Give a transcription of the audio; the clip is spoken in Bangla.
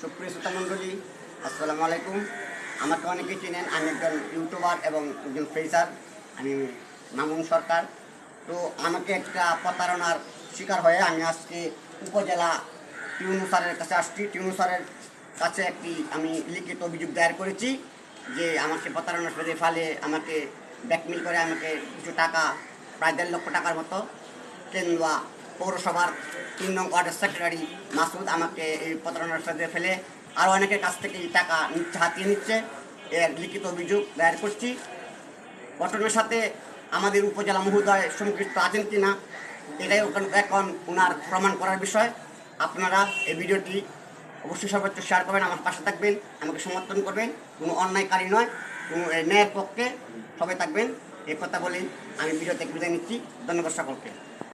সুপ্রিয় শ্রোতা আসসালামু আলাইকুম। আমাকে অনেকে চেনেন, আমি একজন ইউটিউবার এবং একজন ফেসার আমি মামুন সরকার। তো আমাকে একটা প্রতারণার শিকার হয়ে আমি আজকে উপজেলা টিউনু স্যারের কাছে আসছি। টিউনু স্যারের কাছে একটি আমি লিখিত অভিযোগ দায়ের করেছি যে আমাকে প্রতারণার সাথে ফেলে আমাকে ব্যাকমিল করে আমাকে কিছু টাকা, প্রায় দেড় লক্ষ টাকার মতো কেন্দুয়া পৌরসভার তিন নং ওয়ার্ডের সেক্রেটারি মাসুদ আমাকে এই প্রতারণার সাথে ফেলে। আরও অনেকের কাছ থেকে এই টাকা হাতিয়ে নিচ্ছে। এর লিখিত অভিযোগ দায়ের করছি। ঘটনার সাথে আমাদের উপজেলা মহোদয় সংশ্লিষ্ট আছেন কি না এটাই এখন ওনার প্রমাণ করার বিষয়। আপনারা এই ভিডিওটি অবশ্যই সর্বোচ্চ শেয়ার করবেন, আমার পাশে থাকবেন, আমাকে সমর্থন করবেন। কোনো অন্যায়কারী নয়, কোনো ন্যায়ের পক্ষে সবাই থাকবেন। এই কথা বলেই আমি ভিডিও থেকে বিদায় নিচ্ছি। ধন্যবাদ সকলকে।